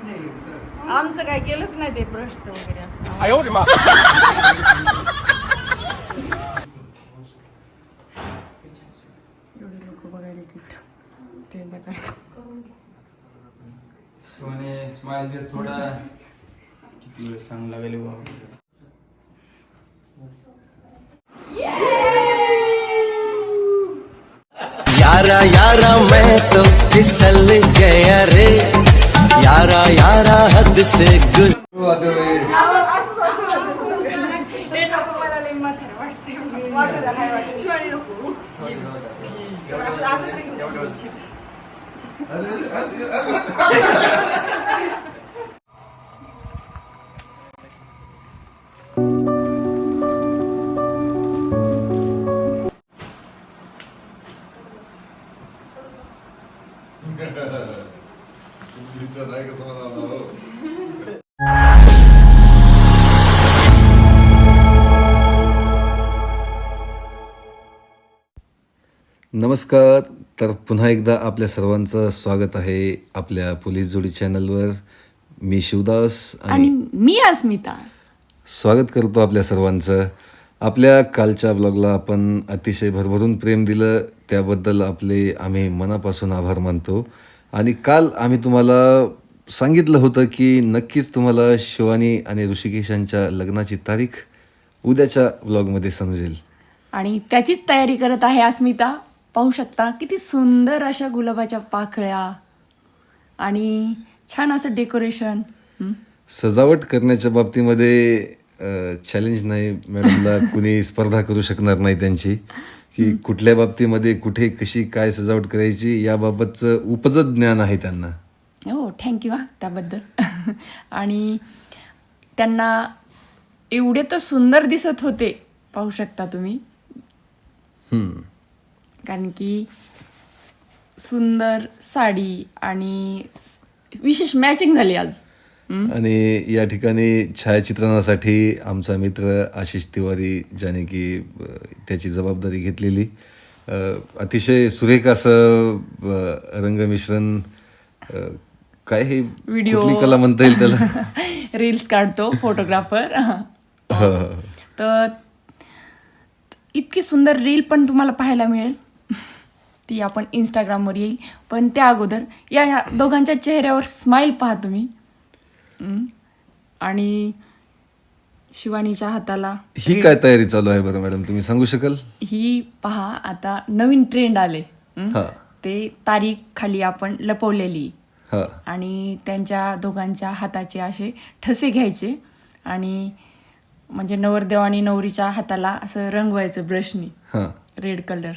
आमचं काय केलंच नाही ते ब्रशचं वगैरे असं. एवढे लोक बघायला येतात त्यांचा कार्यक्रम. सोने स्माइल दे थोडा. किती वेळ सांग लागले बाबा. यारा यारा मैं तो फिसल गया रे. यारा यारा हद से गुज नमस्कार. तर पुन्हा एकदा आपल्या सर्वांचं स्वागत आहे आपल्या पोलीस जोडी चॅनलवर. मी शिवदास आणि मी अस्मिता. स्वागत करतो आपल्या सर्वांचं. आपल्या कालच्या ब्लॉगला आपण अतिशय भरभरून प्रेम दिलं. त्याबद्दल आपले आम्ही मनापासून आभार मानतो. आणि काल आम्ही तुम्हाला सांगितलं होतं की नक्कीच तुम्हाला शिवानी आणि ऋषिकेशांच्या लग्नाची तारीख उद्याच्या ब्लॉगमध्ये समजेल. आणि त्याचीच तयारी करत आहे अस्मिता. पाहू शकता किती सुंदर अशा गुलाबाच्या पाकळ्या आणि छान असं डेकोरेशन? सजावट करण्याच्या बाबतीमध्ये चॅलेंज नाही. मॅडमला कुणी स्पर्धा करू शकणार नाही त्यांची. की कुठल्या बाबतीमध्ये कुठे कशी काय सजावट करायची याबाबतचं उपजत ज्ञान आहे त्यांना. हो थँक्यू हा त्याबद्दल. आणि त्यांना एवढे तर सुंदर दिसत होते पाहू शकता तुम्ही. कारण की सुंदर साडी आणि विशेष मॅचिंग झाली आज. आणि या ठिकाणी छायाचित्रणासाठी आमचा मित्र आशिष तिवारी ज्याने की त्याची जबाबदारी घेतलेली. अतिशय सुरेख असं रंगमिश्रण काय हे व्हिडिओ कला म्हणता येईल त्याला? रील्स काढतो फोटोग्राफर. तर इतकी सुंदर रील पण तुम्हाला पाहायला मिळेल. ती आपण इंस्टाग्रामवर येईल. पण त्या अगोदर या या दोघांच्या चेहऱ्यावर स्माईल पहा तुम्ही. आणि शिवानीच्या हाताला ही काय तयारी चालू आहे बरं मॅडम? तुम्ही सांगू शकाल? ही पहा आता नवीन ट्रेंड आले. ते तारीख खाली आपण लपवलेली. हा. आणि त्यांच्या दोघांच्या हाताचे असे ठसे घ्यायचे. आणि म्हणजे नवरदेव आणि नवरीच्या हाताला असं रंगवायचं ब्रशनी हा. रेड कलर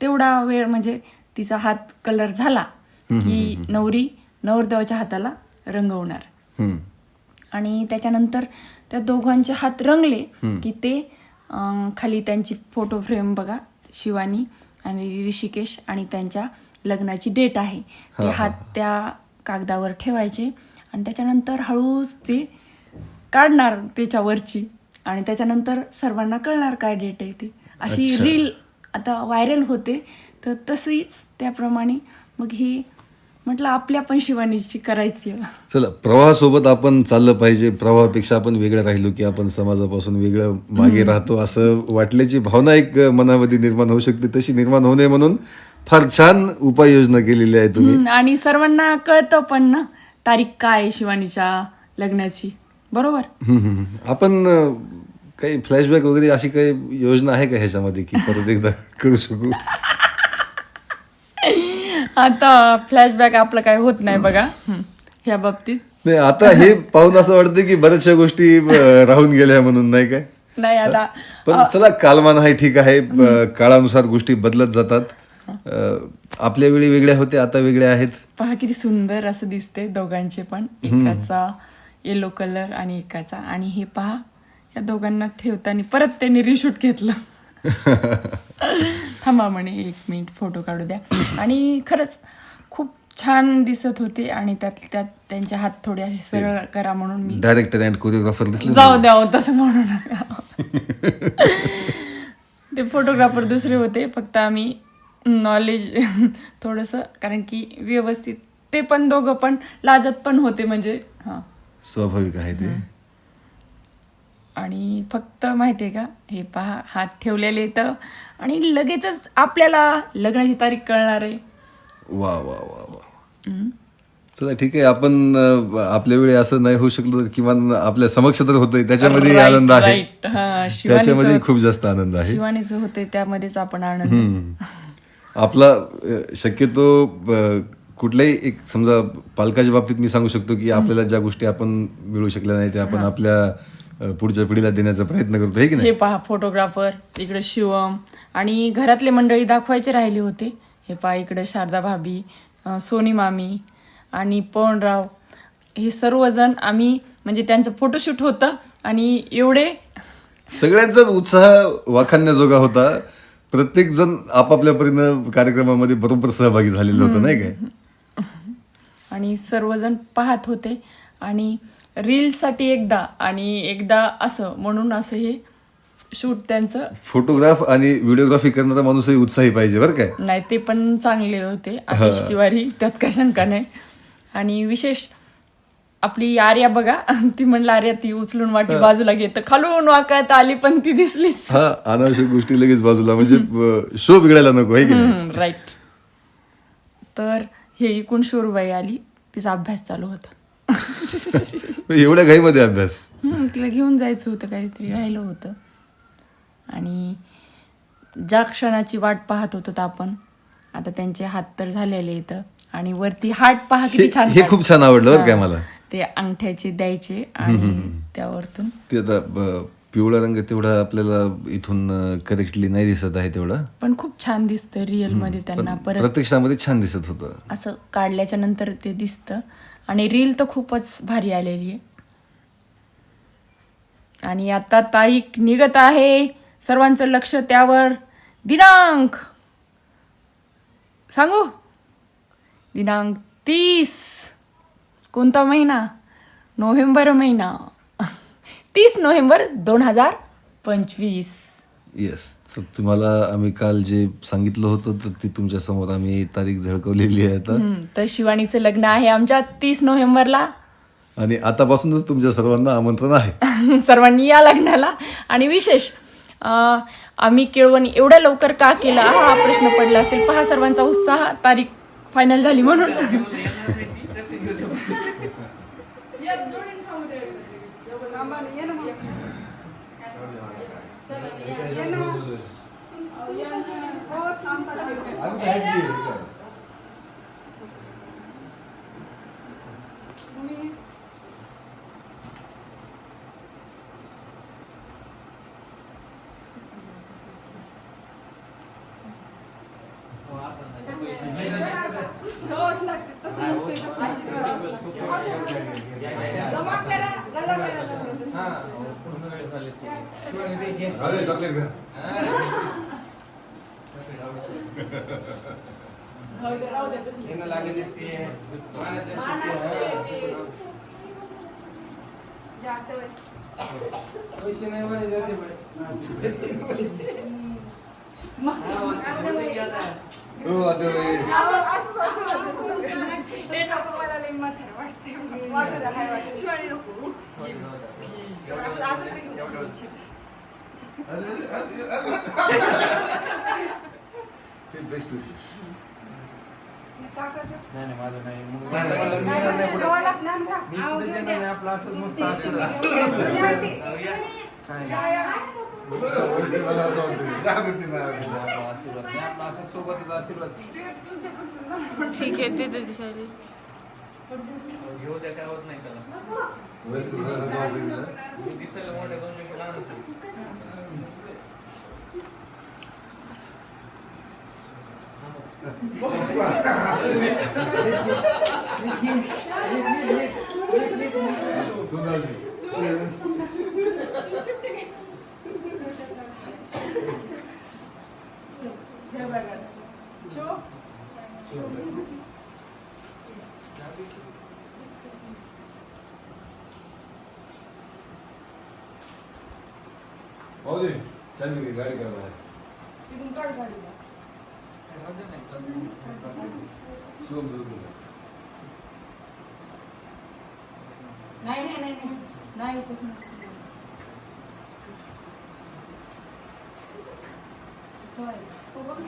तेवढा वेळ म्हणजे तिचा हात कलर झाला की नवरी नवरदेवाच्या हाताला रंगवणार. आणि त्याच्यानंतर त्या दोघांचे हात रंगले की ते खाली त्यांची फोटो फ्रेम बघा शिवानी आणि ऋषिकेश आणि त्यांच्या लग्नाची डेट आहे. ते हात त्या कागदावर ठेवायचे आणि त्याच्यानंतर हळूच ते काढणार त्याच्यावरची. आणि त्याच्यानंतर सर्वांना कळणार काय डेट आहे ते. अशी. रील आता व्हायरल होते तर तशीच त्याप्रमाणे मग ही म्हटलं आपल्या पण शिवानीची करायची. चला प्रवाहासोबत आपण चाललं पाहिजे. प्रवाहापेक्षा आपण वेगळं राहिलो की आपण समाजापासून वेगळं मागे राहतो. असं वाटल्याची भावना एक मनामध्ये निर्माण होऊ शकते तशी निर्माण होऊ नये म्हणून फार छान उपाययोजना केलेली आहे तुम्ही. आणि सर्वांना कळतं पण ना तारीख काय शिवानीच्या लग्नाची. बरोबर. आपण काही फ्लॅशबॅक वगैरे अशी काही योजना आहे का ह्याच्यामध्ये की परत एकदा करू शकू? आता फ्लॅशबॅक आपलं काय होत नाही बघा. ह्या बाबतीत. नाही आता हे पाहून असं वाटतं की बऱ्याचशा गोष्टी अं, राहून गेल्या म्हणून नाही काय? नाही आता पण चला कालमान आहे ठीक आहे. अं, काळानुसार गोष्टी बदलत जातात. अं, आपल्या वेळी वेगळ्या होत्या आता वेगळ्या आहेत? पहा किती सुंदर असं दिसते दोघांचे पण. एकाचा येलो कलर आणि एकाचा. आणि हे पहा या दोघांना ठेवताना परत त्यांनी रिशूट घेतलं. थांबा म्हणे एक मिनिट फोटो काढू द्या. आणि खरंच खूप छान दिसत होते आणि त्यात त्यात त्यांचे हात थोडे असे सरळ करा म्हणून मी डायरेक्टर अँड कोरिओग्राफर दिसले जाऊ द्या हो, तसं म्हणू नका. ते फोटोग्राफर दुसरे होते फक्त आम्ही नॉलेज थोडंसं कारण की व्यवस्थित ते पण दोघं पण लाजत पण होते म्हणजे हां. स्वाभाविक आहे ते. आणि फक्त माहिती आहे का हे पहा हात ठेवलेले तर आणि लगेचच आपल्याला लग्नाची तारीख कळणार आहे. वा वा वा वा. चला ठीक आहे. आपण आपल्या वेळी असं नाही होऊ शकलं किमान आपल्या समक्ष तर होतंय. त्याच्यामध्ये आनंद आहे. हा, त्याच्यामध्ये खूप जास्त आनंद आहे. शिवानीचं होते त्यामध्येच आपण आनंद. आपला शक्यतो कुठल्याही एक समजा पालकाच्या बाबतीत मी सांगू शकतो की आपल्याला ज्या गोष्टी आपण मिळू शकल्या नाही त्या आपण आपल्या पुढच्या पिढीला देण्याचा प्रयत्न करतो हे की नाही? हे पहा फोटोग्राफर इकडे शिवम आणि घरातले मंडळी दाखवायचे राहिले होते. हे पहा इकडे शारदा भाभी अं, सोनी मामी आणि पवनराव. हे सर्वजण आम्ही म्हणजे त्यांचं फोटोशूट होतं आणि एवढे सगळ्यांचाच उत्साह वाखाणण्याजोगा होता. प्रत्येक जण आपापल्या परीनं कार्यक्रमामध्ये बरोबर सहभागी झालेलं होतं नाही काय? आणि सर्वजण पाहत होते आणि रील्ससाठी एकदा आणि एकदा असं म्हणून असं हे शूट त्यांचं. फोटोग्राफ आणि व्हिडिओग्राफी करणारा माणूसही उत्साही पाहिजे बरं काय. नाही ते पण चांगले होते. आतिश तिवारी त्यात काय शंका नाही. आणि विशेष आपली आर्या बघा ती म्हणलं आर्या ती उचलून वाटी बाजूला घेत खालून वाकत आली पण ती दिसलीच. हा अनावश्यक गोष्टी लगेच बाजूला म्हणजे शो बिघडायला नको आहे की नाही? राईट तर हे इकून शोरूबाई आली तिचा अभ्यास चालू होता. एवढ्या घाईमध्ये अभ्यास. हम्म, तिला घेऊन जायचं होतं काहीतरी राहिलं होतं. आणि ज्या क्षणाची वाट पाहत होतो आपण आता त्यांचे हात तर झालेले इथं आणि वरती हाट पहा किती हे- छान हे खूप छान आवडलं बरं काय. मला. ते अंगठ्याचे द्यायचे आणि त्यावरतून ते आता ब- पिवळा रंग तेवढा आपल्याला इथून करेक्टली नाही दिसत आहे तेवढा. पण खूप छान दिसतं रिअलमध्ये त्यांना परत. प्रत्यक्षामध्ये छान दिसत होतं. असं काढल्याच्या नंतर ते दिसतं. आणि रील तर खूपच भारी आलेली आहे. आणि आता तारीख निघत आहे. सर्वांचं लक्ष त्यावर. दिनांक. सांगू? दिनांक तीस. कोणता महिना? नोव्हेंबर महिना. तीस नोव्हेंबर दोन हजार पंचवीस. येस तर तुम्हाला आम्ही काल जे सांगितलं होतं तर ती तुमच्यासमोर आम्ही तारीख झळकवलेली आहे आता. हम्म, तर शिवानीचं लग्न आहे आमच्या तीस नोव्हेंबरला. आणि आतापासूनच तुमच्या सर्वांना आमंत्रण आहे. सर्वांनी या लग्नाला. आणि विशेष अं, आम्ही केळवणी एवढ्या लवकर का केलं? हा प्रश्न पडला असेल. पहा सर्वांचा उत्साह. तारीख फायनल झाली म्हणून. पैसे नाही म्हणे जाते नाही नाही माझं नाही नाही. मी नाही, आपलं असंच मस्त आशीर्वाद. नाही, नाही. आपला आशीर्वाद नाही, आपला असंच सोबतच आशीर्वाद ठीक आहे ते दिसायला घेऊ द्या काय होत नाही त्याला मी दिसायला मोठ्या दोन मिनिट Thank you. भाऊ दे चालली की गाडी काढ बाहेर तिकडून काढ गाडीला शिवम जोडून घ्या. नाही नाही नाही नाही. नाही येतच नसतं असं आहे. हो बघ.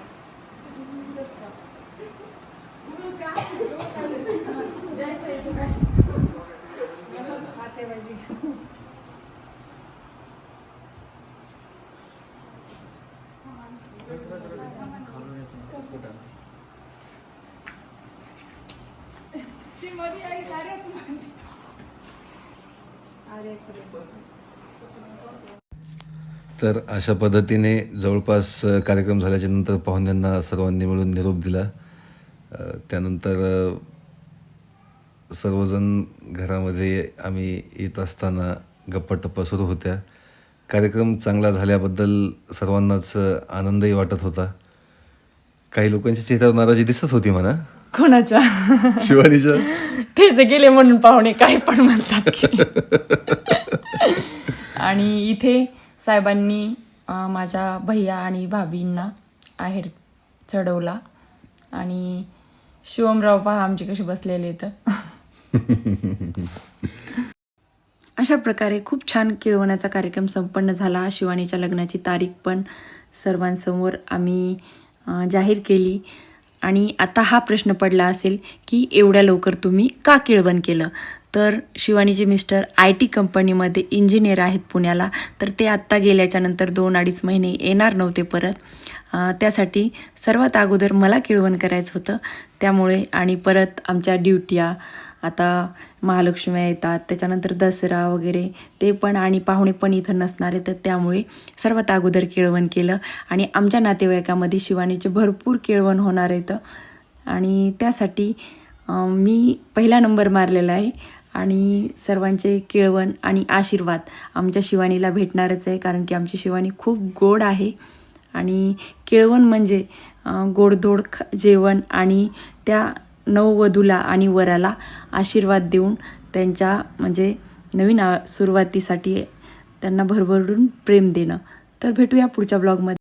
तर अशा पद्धतीने जवळपास कार्यक्रम झाल्याच्यानंतर पाहुण्यांना सर्वांनी मिळून निरोप दिला. त्यानंतर सर्वजण घरामध्ये आम्ही येत असताना गप्पाटप्पा सुरू होत्या. कार्यक्रम चांगला झाल्याबद्दल सर्वांनाच आनंदही वाटत होता. काही लोकांच्या चेहऱ्यावर नाराजी दिसत होती म्हणा. कोणाच्या? शिवानीच्या? तेच गेले म्हणून पाहुणे काय पण म्हणतात की. आणि इथे साहेबांनी अं, माझ्या भैया आणि भाभींना आहेर चढवला. आणि शिवमराव पहा आमचे कसे बसलेले तर अशा प्रकारे खूप छान केळवण्याचा कार्यक्रम संपन्न झाला. शिवानीच्या लग्नाची तारीख पण सर्वांसमोर आम्ही अं, जाहीर केली. आणि आता हा प्रश्न पडला असेल की एवढ्या लवकर तुम्ही का किळवण केलं? तर शिवानीचे मिस्टर आय टी कंपनीमध्ये इंजिनियर आहेत पुण्याला तर ते आत्ता गेल्याच्यानंतर दोन अडीच महिने येणार नव्हते परत. त्यासाठी सर्वात अगोदर मला किळवण करायचं होतं. त्यामुळे आणि परत आमच्या ड्युट्या आता महालक्ष्म्या येतात त्याच्यानंतर दसरा वगैरे ते पण आणि पाहुणे पण इथं नसणार तर त्यामुळे सर्वात अगोदर केळवण केलं. आणि आमच्या नातेवाईकामध्ये शिवानीचे भरपूर केळवण होणार आहेत. आणि त्यासाठी मी पहिला नंबर मारलेला आहे. आणि सर्वांचे केळवण आणि आशीर्वाद आमच्या शिवानीला भेटणारच आहे कारण की आमची शिवानी खूप गोड आहे. आणि केळवण म्हणजे गोडधोड ख जेवण आणि त्या नववधूला आणि वराला आशीर्वाद देऊन त्यांच्या म्हणजे नवीन सुरुवातीसाठी त्यांना भरभरून प्रेम देणं. तर भेटूया पुढच्या ब्लॉगमध्ये